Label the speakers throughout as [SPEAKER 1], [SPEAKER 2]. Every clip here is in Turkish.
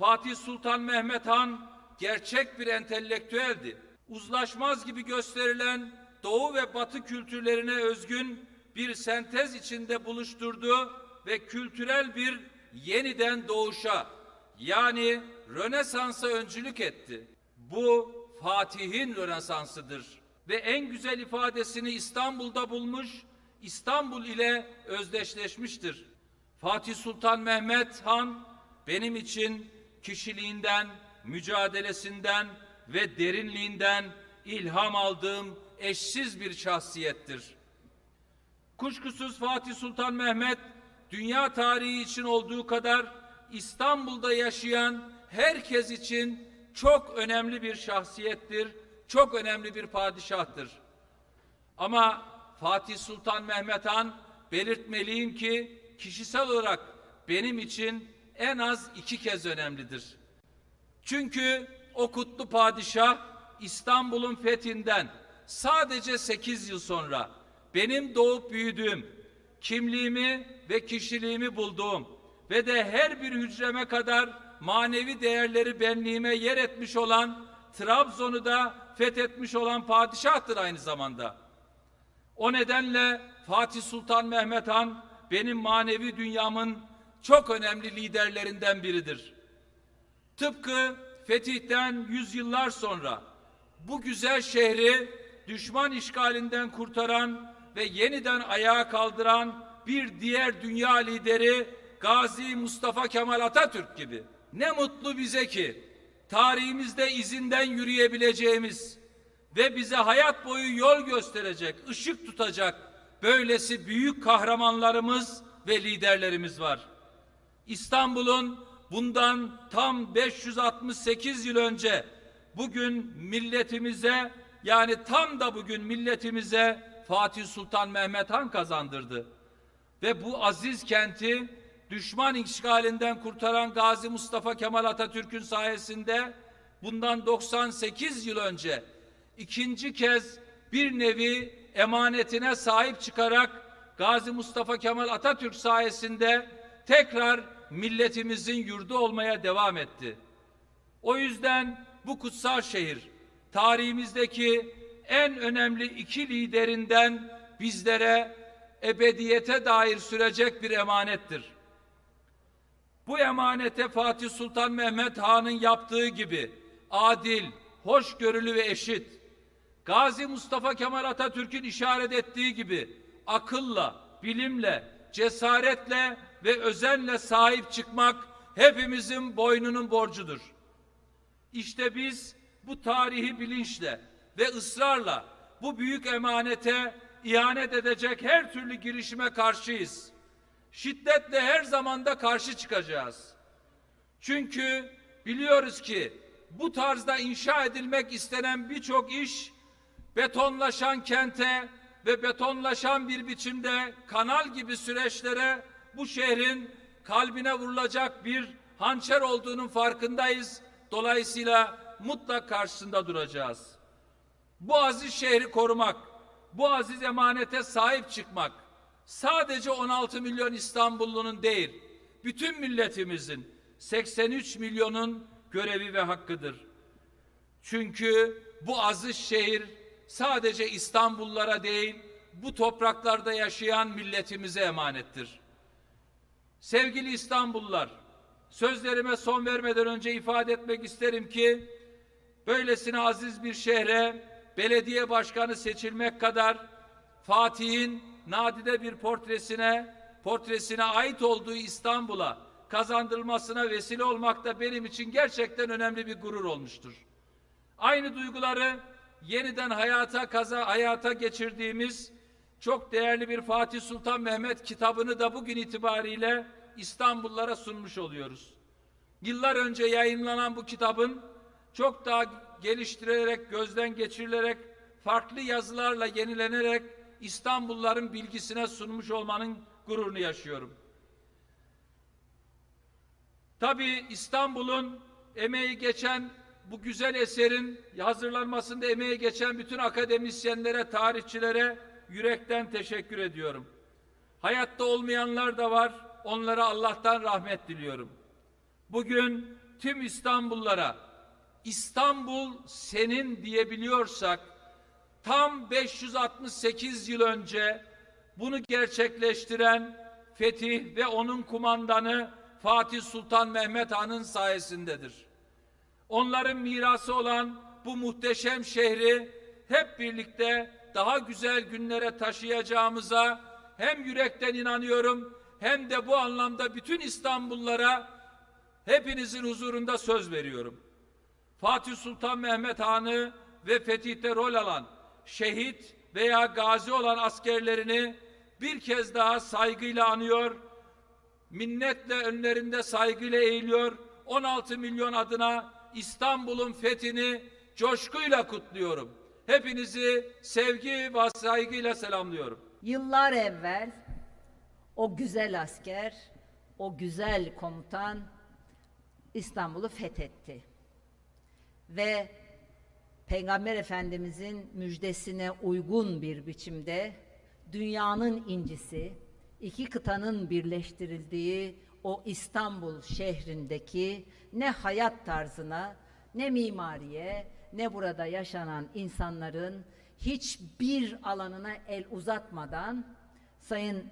[SPEAKER 1] Fatih Sultan Mehmet Han gerçek bir entelektüeldi. Uzlaşmaz gibi gösterilen Doğu ve Batı kültürlerine özgün bir sentez içinde buluşturdu ve kültürel bir yeniden doğuşa yani Rönesans'a öncülük etti. Bu Fatih'in Rönesansıdır ve en güzel ifadesini İstanbul'da bulmuş, İstanbul ile özdeşleşmiştir. Fatih Sultan Mehmet Han benim için kişiliğinden, mücadelesinden ve derinliğinden ilham aldığım eşsiz bir şahsiyettir. Kuşkusuz Fatih Sultan Mehmet dünya tarihi için olduğu kadar İstanbul'da yaşayan herkes için çok önemli bir şahsiyettir, çok önemli bir padişahtır. Ama Fatih Sultan Mehmet Han belirtmeliyim ki kişisel olarak benim için en az iki kez önemlidir. Çünkü o kutlu padişah İstanbul'un fethinden sadece 8 yıl sonra benim doğup büyüdüğüm, kimliğimi ve kişiliğimi bulduğum ve de her bir hücreme kadar manevi değerleri benliğime yer etmiş olan Trabzon'u da fethetmiş olan padişahtır aynı zamanda. O nedenle Fatih Sultan Mehmet Han benim manevi dünyamın çok önemli liderlerinden biridir. Tıpkı fetihten yüzyıllar sonra bu güzel şehri düşman işgalinden kurtaran ve yeniden ayağa kaldıran bir diğer dünya lideri Gazi Mustafa Kemal Atatürk gibi. Ne mutlu bize ki tarihimizde izinden yürüyebileceğimiz ve bize hayat boyu yol gösterecek, ışık tutacak böylesi büyük kahramanlarımız ve liderlerimiz var. İstanbul'un bundan tam 568 yıl önce bugün milletimize yani tam da bugün milletimize Fatih Sultan Mehmet Han kazandırdı. Ve bu aziz kenti düşman işgalinden kurtaran Gazi Mustafa Kemal Atatürk'ün sayesinde bundan 98 yıl önce ikinci kez bir nevi emanetine sahip çıkarak Gazi Mustafa Kemal Atatürk sayesinde tekrar milletimizin yurdu olmaya devam etti. O yüzden bu kutsal şehir tarihimizdeki en önemli iki liderinden bizlere ebediyete dair sürecek bir emanettir. Bu emanete Fatih Sultan Mehmet Han'ın yaptığı gibi adil, hoşgörülü ve eşit, Gazi Mustafa Kemal Atatürk'ün işaret ettiği gibi akılla, bilimle, cesaretle ve özenle sahip çıkmak hepimizin boynunun borcudur. İşte biz bu tarihi bilinçle ve ısrarla bu büyük emanete ihanet edecek her türlü girişime karşıyız. Şiddetle her zamanda karşı çıkacağız. Çünkü biliyoruz ki bu tarzda inşa edilmek istenen birçok iş betonlaşan kente ve betonlaşan bir biçimde kanal gibi süreçlere bu şehrin kalbine vurulacak bir hançer olduğunun farkındayız. Dolayısıyla mutlak karşısında duracağız. Bu aziz şehri korumak, bu aziz emanete sahip çıkmak sadece 16 milyon İstanbullunun değil, bütün milletimizin 83 milyonun görevi ve hakkıdır. Çünkü bu aziz şehir sadece İstanbullulara değil, bu topraklarda yaşayan milletimize emanettir. Sevgili İstanbullular, sözlerime son vermeden önce ifade etmek isterim ki, böylesine aziz bir şehre belediye başkanı seçilmek kadar Fatih'in nadide bir portresine, portresine ait olduğu İstanbul'a kazandırılmasına vesile olmak da benim için gerçekten önemli bir gurur olmuştur. Aynı duyguları yeniden hayata kaza hayata geçirdiğimiz çok değerli bir Fatih Sultan Mehmet kitabını da bugün itibariyle İstanbullara sunmuş oluyoruz. Yıllar önce yayınlanan bu kitabın çok daha geliştirilerek, gözden geçirilerek, farklı yazılarla yenilenerek İstanbulluların bilgisine sunmuş olmanın gururunu yaşıyorum. Tabii İstanbul'un emeği geçen bu güzel eserin hazırlanmasında emeği geçen bütün akademisyenlere, tarihçilere yürekten teşekkür ediyorum. Hayatta olmayanlar da var. Onlara Allah'tan rahmet diliyorum. Bugün tüm İstanbullara İstanbul senin diyebiliyorsak tam 568 yıl önce bunu gerçekleştiren Fetih ve onun kumandanı Fatih Sultan Mehmet Han'ın sayesindedir. Onların mirası olan bu muhteşem şehri hep birlikte daha güzel günlere taşıyacağımıza hem yürekten inanıyorum hem de bu anlamda bütün İstanbullara hepinizin huzurunda söz veriyorum. Fatih Sultan Mehmet Han'ı ve fetihte rol alan, şehit veya gazi olan askerlerini bir kez daha saygıyla anıyor, minnetle önlerinde saygıyla eğiliyor. 16 milyon adına İstanbul'un fethini coşkuyla kutluyorum. Hepinizi sevgi ve saygıyla selamlıyorum.
[SPEAKER 2] Yıllar evvel o güzel asker, o güzel komutan İstanbul'u fethetti. Ve Peygamber Efendimizin müjdesine uygun bir biçimde dünyanın incisi, iki kıtanın birleştirildiği o İstanbul şehrindeki ne hayat tarzına, ne mimariye, ne burada yaşanan insanların hiçbir alanına el uzatmadan Sayın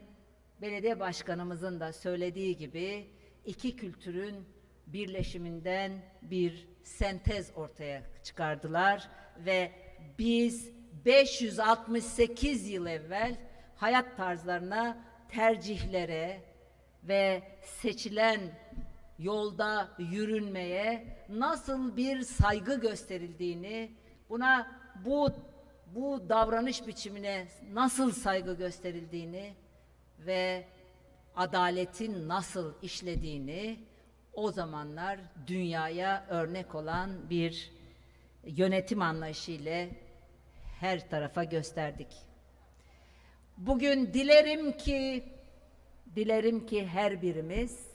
[SPEAKER 2] Belediye Başkanımızın da söylediği gibi iki kültürün birleşiminden bir sentez ortaya çıkardılar ve biz 568 yıl evvel hayat tarzlarına, tercihlere ve seçilen yolda yürünmeye nasıl bir saygı gösterildiğini, buna bu bu davranış biçimine nasıl saygı gösterildiğini ve adaletin nasıl işlediğini o zamanlar dünyaya örnek olan bir yönetim anlayışı ile her tarafa gösterdik. Bugün dilerim ki dilerim ki her birimiz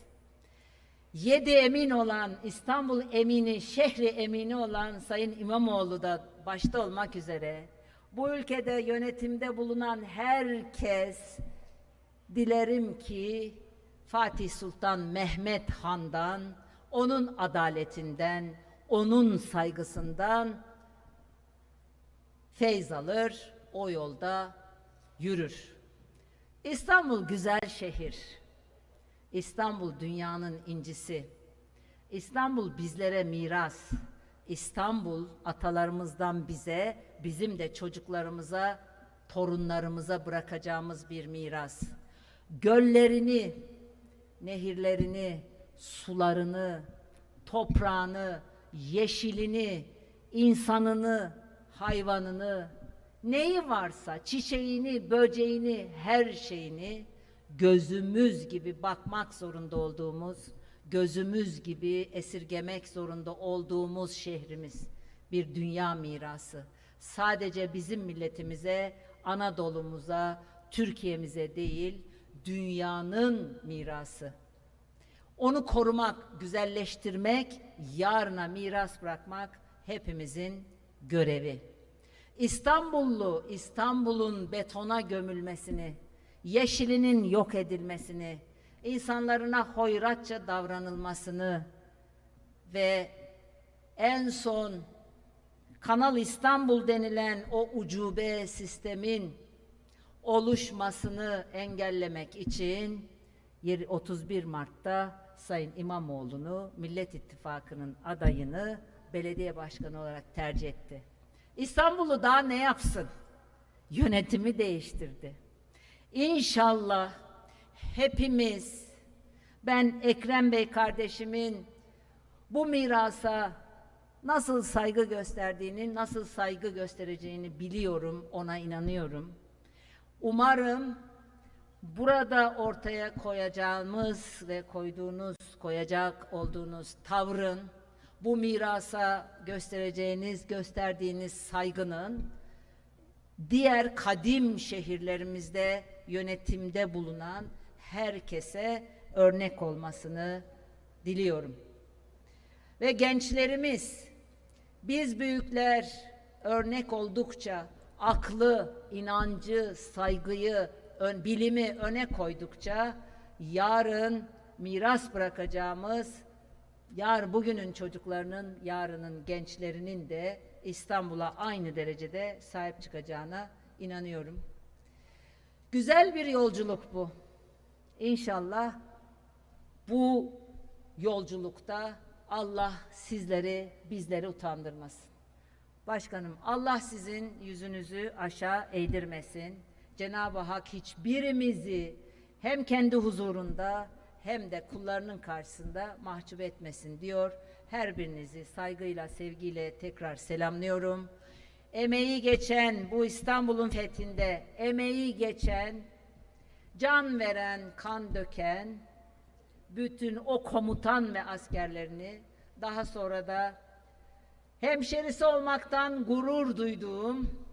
[SPEAKER 2] yedi emin olan İstanbul emini, şehri emini olan Sayın İmamoğlu da başta olmak üzere bu ülkede yönetimde bulunan herkes dilerim ki Fatih Sultan Mehmet Han'dan, onun adaletinden, onun saygısından feyz alır, o yolda yürür. İstanbul güzel şehir. İstanbul dünyanın incisi. İstanbul bizlere miras. İstanbul atalarımızdan bize, bizim de çocuklarımıza, torunlarımıza bırakacağımız bir miras. Göllerini, nehirlerini, sularını, toprağını, yeşilini, insanını, hayvanını, neyi varsa çiçeğini, böceğini, her şeyini gözümüz gibi bakmak zorunda olduğumuz, gözümüz gibi esirgemek zorunda olduğumuz şehrimiz bir dünya mirası. Sadece bizim milletimize, Anadolu'muza, Türkiye'mize değil, dünyanın mirası. Onu korumak, güzelleştirmek, yarına miras bırakmak hepimizin görevi. İstanbullu, İstanbul'un betona gömülmesini, yeşilinin yok edilmesini, insanlarına hoyratça davranılmasını ve en son Kanal İstanbul denilen o ucube sistemin oluşmasını engellemek için 31 Mart'ta Sayın İmamoğlu'nu Millet İttifakı'nın adayını belediye başkanı olarak tercih etti. İstanbul'u daha ne yapsın? Yönetimi değiştirdi. İnşallah hepimiz ben Ekrem Bey kardeşimin bu mirasa nasıl saygı gösterdiğini, nasıl saygı göstereceğini biliyorum, ona inanıyorum. Umarım burada ortaya koyacağımız ve koyduğunuz, koyacak olduğunuz tavrın, bu mirasa göstereceğiniz, gösterdiğiniz saygının diğer kadim şehirlerimizde yönetimde bulunan herkese örnek olmasını diliyorum. Ve gençlerimiz, biz büyükler örnek oldukça, aklı, inancı, saygıyı, ön, bilimi öne koydukça yarın miras bırakacağımız yar bugünün çocuklarının, yarının gençlerinin de İstanbul'a aynı derecede sahip çıkacağına inanıyorum. Güzel bir yolculuk bu. İnşallah bu yolculukta Allah sizleri, bizleri utandırmasın. Başkanım Allah sizin yüzünüzü aşağı eğdirmesin. Cenab-ı Hak hiçbirimizi hem kendi huzurunda hem de kullarının karşısında mahcup etmesin diyor. Her birinizi saygıyla, sevgiyle tekrar selamlıyorum. Emeği geçen bu İstanbul'un fethinde emeği geçen, can veren, kan döken bütün o komutan ve askerlerini daha sonra da hemşerisi olmaktan gurur duyduğum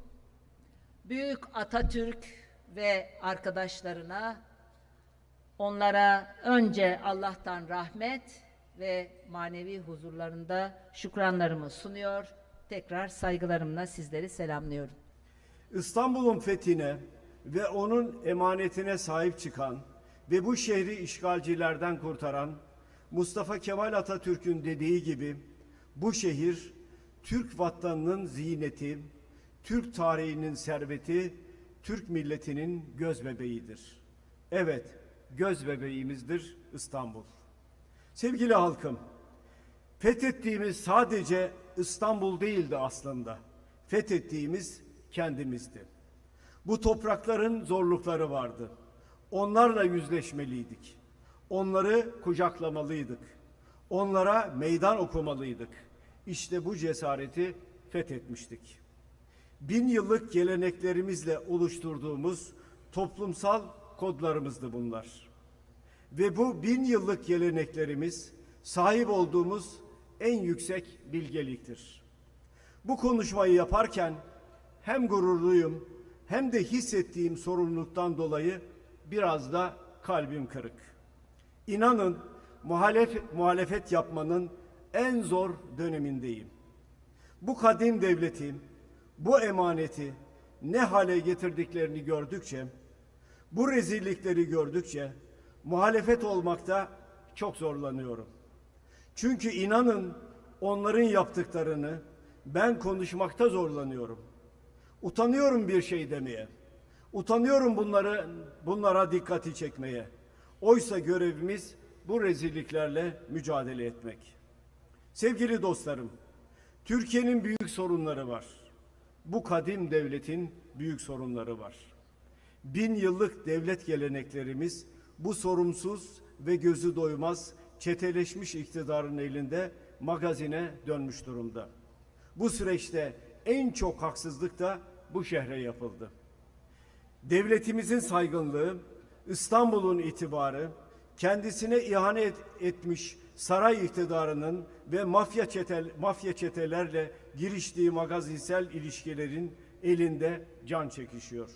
[SPEAKER 2] büyük Atatürk ve arkadaşlarına onlara önce Allah'tan rahmet ve manevi huzurlarında şükranlarımı sunuyor. Tekrar saygılarımla sizleri selamlıyorum.
[SPEAKER 3] İstanbul'un fethine ve onun emanetine sahip çıkan ve bu şehri işgalcilerden kurtaran Mustafa Kemal Atatürk'ün dediği gibi bu şehir Türk vatanının ziyneti, Türk tarihinin serveti, Türk milletinin göz bebeğidir. Evet, göz bebeğimizdir İstanbul. Sevgili halkım, fethettiğimiz sadece İstanbul değildi aslında. Fethettiğimiz kendimizdi. Bu toprakların zorlukları vardı. Onlarla yüzleşmeliydik. Onları kucaklamalıydık. Onlara meydan okumalıydık. İşte bu cesareti fethetmiştik. Bin yıllık geleneklerimizle oluşturduğumuz toplumsal kodlarımızdı bunlar. Ve bu bin yıllık geleneklerimiz sahip olduğumuz en yüksek bilgeliktir. Bu konuşmayı yaparken hem gururluyum hem de hissettiğim sorumluluktan dolayı biraz da kalbim kırık. İnanın muhalefet, muhalefet yapmanın en zor dönemindeyim. Bu kadim devletin bu emaneti ne hale getirdiklerini gördükçe, bu rezillikleri gördükçe muhalefet olmakta çok zorlanıyorum. Çünkü inanın onların yaptıklarını ben konuşmakta zorlanıyorum. Utanıyorum bir şey demeye. Utanıyorum bunları bunlara dikkati çekmeye. Oysa görevimiz bu rezilliklerle mücadele etmek. Sevgili dostlarım, Türkiye'nin büyük sorunları var. Bu kadim devletin büyük sorunları var. Bin yıllık devlet geleneklerimiz bu sorumsuz ve gözü doymaz çeteleşmiş iktidarın elinde magazine dönmüş durumda. Bu süreçte en çok haksızlık da bu şehre yapıldı. Devletimizin saygınlığı, İstanbul'un itibarı, kendisine ihanet etmiş saray iktidarının ve mafya çetel mafya çetelerle giriştiği magazinsel ilişkilerin elinde can çekişiyor.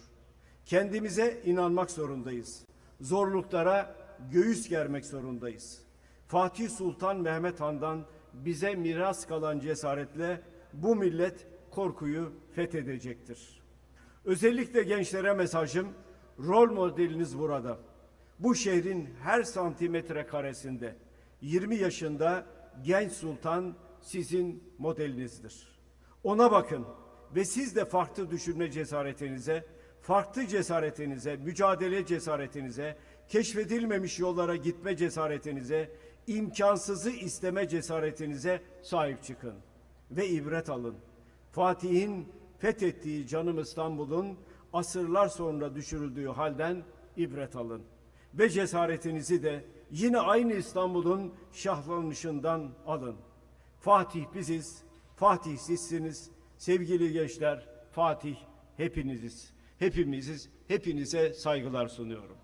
[SPEAKER 3] Kendimize inanmak zorundayız. Zorluklara göğüs germek zorundayız. Fatih Sultan Mehmet Han'dan bize miras kalan cesaretle bu millet korkuyu fethedecektir. Özellikle gençlere mesajım, rol modeliniz burada. Bu şehrin her santimetre karesinde 20 yaşında genç sultan sizin modelinizdir. Ona bakın ve siz de farklı düşünme cesaretinize, farklı cesaretinize, mücadele cesaretinize, keşfedilmemiş yollara gitme cesaretinize, imkansızı isteme cesaretinize sahip çıkın ve ibret alın. Fatih'in fethettiği canım İstanbul'un asırlar sonra düşürüldüğü halden ibret alın. Ve cesaretinizi de yine aynı İstanbul'un şahlanışından alın. Fatih biziz, Fatih sizsiniz. Sevgili gençler, Fatih hepiniziz. Hepimiziz, hepinize saygılar sunuyorum.